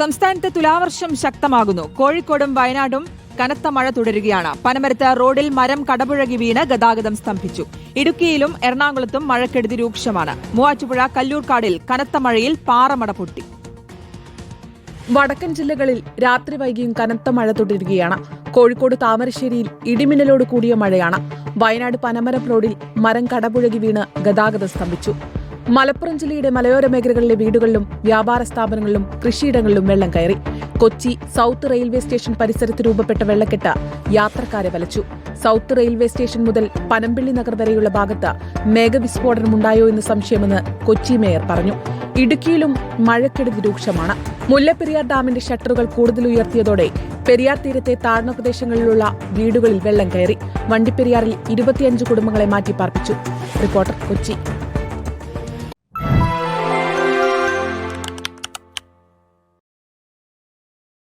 സംസ്ഥാനത്ത് തുലാവർഷം ശക്തമാകുന്നു. കോഴിക്കോടും വയനാടും കനത്ത മഴ തുടരുകയാണ്. പനമരത്ത് റോഡിൽ മരം കടപുഴകി വീണ് ഗതാഗതം സ്തംഭിച്ചു. ഇടുക്കിയിലും എറണാകുളത്തും മഴക്കെടുതി രൂക്ഷമാണ്. മൂവാറ്റുപുഴ കല്ലൂർക്കാടിൽ കനത്ത മഴയിൽ പാറമട പൊട്ടി. വടക്കൻ ജില്ലകളിൽ രാത്രി വൈകിയും കനത്ത മഴ തുടരുകയാണ്. കോഴിക്കോട് താമരശ്ശേരിയിൽ ഇടിമിന്നലോട് കൂടിയ മഴയാണ്. വയനാട് പനമരം റോഡിൽ മരം കടപുഴകി വീണ് ഗതാഗതം സ്തംഭിച്ചു. മലപ്പുറം ജില്ലയുടെ മലയോര മേഖലകളിലെ വീടുകളിലും വ്യാപാര സ്ഥാപനങ്ങളിലും കൃഷിയിടങ്ങളിലും വെള്ളം കയറി. കൊച്ചി സൗത്ത് റെയിൽവേ സ്റ്റേഷൻ പരിസരത്ത് രൂപപ്പെട്ട വെള്ളക്കെട്ട് യാത്രക്കാരെ വലച്ചു. സൗത്ത് റെയിൽവേ സ്റ്റേഷൻ മുതൽ പനമ്പിള്ളി നഗർ വരെയുള്ള ഭാഗത്ത് മേഘവിസ്ഫോടനമുണ്ടായോ എന്ന് സംശയമെന്ന് കൊച്ചി മേയർ പറഞ്ഞു. ഇടുക്കിയിലും മഴക്കെടുതി രൂക്ഷമാണ്. മുല്ലപ്പെരിയാർ ഡാമിന്റെ ഷട്ടറുകൾ കൂടുതൽ ഉയർത്തിയതോടെ പെരിയാർ തീരത്തെ താഴ്ന്ന പ്രദേശങ്ങളിലുള്ള വീടുകളിൽ വെള്ളം കയറി. വണ്ടിപ്പെരിയാറിൽ ഇരുപത്തിയഞ്ച് കുടുംബങ്ങളെ മാറ്റി പാർപ്പിച്ചു. റിപ്പോർട്ടർ കൊച്ചി.